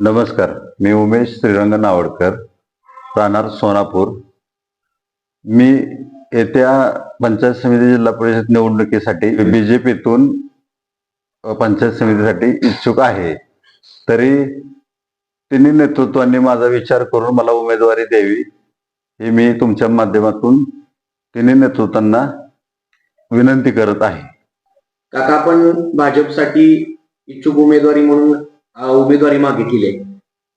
नमस्कार मी उमेश श्रीरंग नावडकर राहणार सोनापूर. मी येत्या पंचायत समिती जिल्हा परिषद निवडणुकीसाठी बीजेपीतून पंचायत समितीसाठी इच्छुक आहे. तरी तिन्ही नेतृत्वांनी माझा विचार करून मला उमेदवारी द्यावी हे मी तुमच्या माध्यमातून तिन्ही नेतृत्वांना विनंती करत आहे. काका आपण भाजपसाठी इच्छुक उमेदवारी म्हणून उमेदवारी मागितली आहे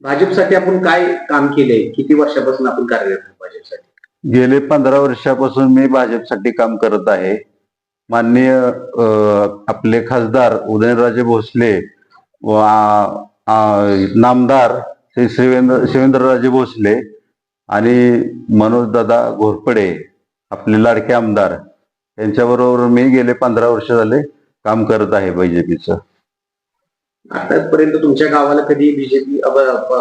भाजपसाठी आपण काय काम केलंय किती वर्षापासून आपण कार्यरत भाजपसाठी? गेले पंधरा वर्षापासून मी भाजपसाठी काम करत आहे. माननीय आपले खासदार उदयनराजे भोसले व नामदार श्री शिवेंद्र शिवेंद्रराजे भोसले आणि मनोजदादा घोरपडे आपले लाडके आमदार. यांच्याबरोबर मी गेले पंधरा वर्ष झाले काम करत आहे बीजेपीचं आतापर्यंत तुमच्या गावाला कधी बीजेपी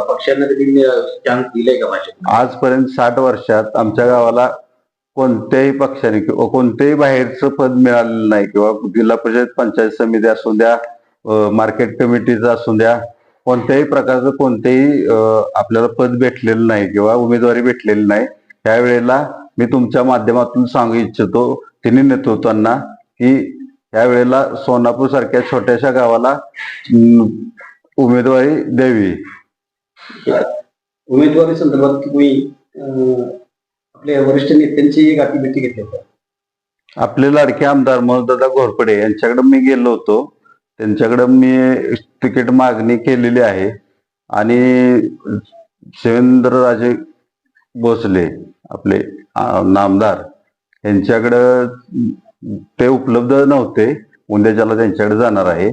पक्षांना कधी चान्स दिलाय का भाजप? आजपर्यंत साठ वर्षात आमच्या गावाला कोणत्याही पक्षाने किंवा कोणत्याही बाहेरचं पद मिळालेलं नाही. किंवा जिल्हा परिषद पंचायत समिती असू द्या मार्केट कमिटीचं असू द्या कोणत्याही प्रकारचं कोणतेही आपल्याला पद भेटलेलं नाही किंवा उमेदवारी भेटलेली नाही. त्यावेळेला मी तुमच्या माध्यमातून सांगू इच्छितो तिन्ही नेतृत्वांना की यावेळेला सोनापूर सारख्या छोट्याशा गावाला उमेदवारी द्यावी. उमेदवारी संदर्भात तुम्ही आपल्या वरिष्ठ नेत्यांची गाठीभेटी घेतली आपले लाडके आमदार मनोजदादा घोरपडे यांच्याकडे मी गेलो होतो. त्यांच्याकडे मी तिकीट मागणी केलेली आहे. आणि शिवेंद्रराजे भोसले आपले नामदार यांच्याकडं ते उपलब्ध नव्हते. उद्याच्याला त्यांच्याकडे जाणार आहे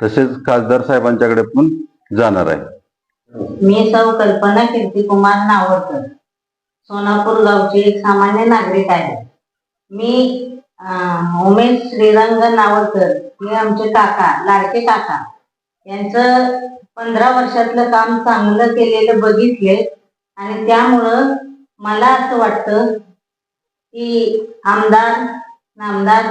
तसेच खासदार साहेबांच्याकडे पण जाणार आहे. मी सौ कल्पना कीर्तिकुमार नावडकर. सोनापूर गावची एक सामान्य नागरिक आहे. मी उमेश श्रीरंग नावडकर हे आमचे काका लाडके काका. यांचं पंधरा वर्षातलं काम चांगलं केलेलं बघितले आणि त्यामुळं मला असं वाटतं की आमदार नामदार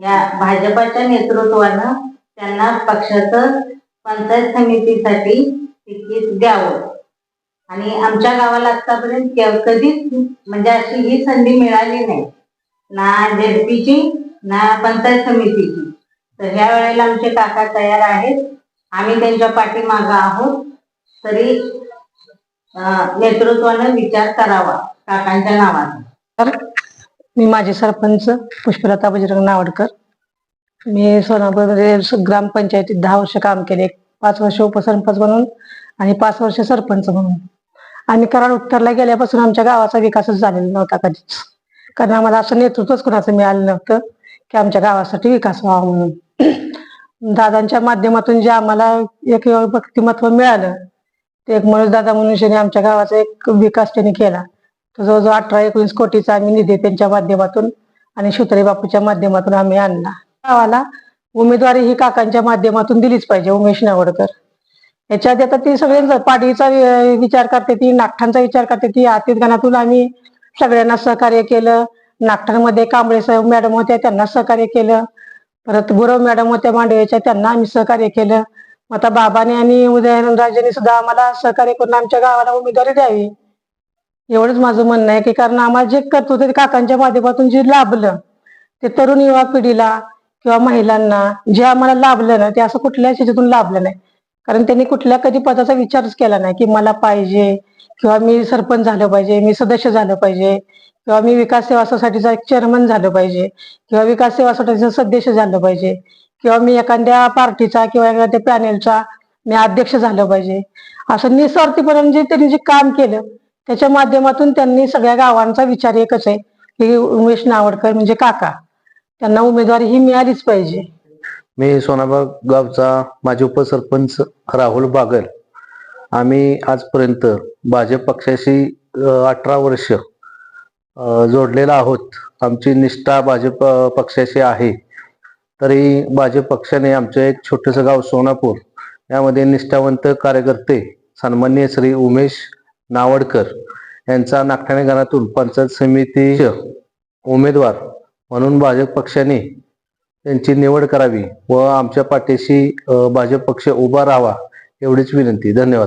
या भाजपाच्या नेतृत्वानं त्यांना पक्षाचं पंचायत समितीसाठी तिकीट द्यावं. आणि आमच्या गावाला आतापर्यंत कधीच म्हणजे अशी ही संधी मिळाली नाही. ना जेडपीची ना पंचायत समितीची. तर ह्या वेळेला आमचे काका तयार आहेत. आम्ही त्यांच्या पाठीमागं आहोत. तरी नेतृत्वानं विचार करावा काकांच्या नावाचा मी माझे सरपंच पुष्पलता बजरंग नावडकर. मी सोनापूरमध्ये ग्रामपंचायतीत दहा वर्ष काम केले. पाच वर्ष उपसरपंच म्हणून आणि पाच वर्ष सरपंच म्हणून. आम्ही कराड उत्तरला गेल्यापासून आमच्या गावाचा विकासच झालेला नव्हता कधीच. कारण आम्हाला असं नेतृत्वच कुणाचं मिळालं नव्हतं की आमच्या गावासाठी विकास व्हावा म्हणून. दादांच्या माध्यमातून जे आम्हाला एक व्यक्तिमत्व मिळालं ते एक मनोज दादा मनुष्याने आमच्या गावाचा एक विकास त्यांनी केला. जवळजवळ अठरा एकोणीस कोटीचा आम्ही निधी त्यांच्या माध्यमातून आणि शुत्रे बापूच्या माध्यमातून आम्ही आणला गावाला उमेदवारी ही काकांच्या माध्यमातून दिलीच पाहिजे उमेश नावडकर. याच्यात आता ती सगळे पाडवीचा विचार करते ती नागठाणचा विचार करते ती आतीत आम्ही सगळ्यांना सहकार्य केलं. नागठांमध्ये कांबळे साहेब मॅडम होत्या त्यांना सहकार्य केलं. परत गुरव मॅडम होत्या मांडवेच्या त्यांना आम्ही सहकार्य केलं. मग आता बाबाने आणि उदयनराजेने सुद्धा आम्हाला सहकार्य करून आमच्या गावाला उमेदवारी द्यावी. एवढंच माझं म्हणणं आहे की कारण आम्हाला जे करतो ते काकांच्या माध्यमातून जे लाभलं ते तरुण युवा पिढीला किंवा महिलांना जे आम्हाला लाभलं ना ते असं कुठल्याच ह्याच्यातून लाभलं नाही. कारण त्यांनी कुठल्या कधी पदाचा विचारच केला नाही की मला पाहिजे किंवा मी सरपंच झालं पाहिजे मी सदस्य झालं पाहिजे किंवा मी विकास सेवा सोसायटीचा एक चेअरमन झालं पाहिजे किंवा विकास सेवा सोसायटीचा सदस्य झालं पाहिजे किंवा मी एखाद्या पार्टीचा किंवा एखाद्या पॅनेलचा मी अध्यक्ष झालं पाहिजे. असं निस्वार्थीपणे जे त्यांनी जे काम केलं त्याच्या माध्यमातून त्यांनी सगळ्या गावांचा विचार एकच आहे की उमेश नावडकर म्हणजे काका. त्यांना उमेदवारी ही मिळालीच पाहिजे. मी सोनाबाग गावचा माजी उपसरपंच राहुल बागल. आम्ही आजपर्यंत भाजप पक्षाशी अठरा वर्ष जोडलेला आहोत. आमची निष्ठा भाजप पक्षाशी आहे. तरी भाजप पक्षाने आमचं एक छोटंसं गाव सोनापूर यामध्ये निष्ठावंत कार्यकर्ते सन्मान्य श्री उमेश नावडकर यांचा नागठाणे गणातून पंचायत समिती उमेदवार म्हणून भाजप पक्षाने त्यांची निवड करावी व आमच्या पाठीशी भाजप पक्ष उभा राहावा एवढीच विनंती. धन्यवाद.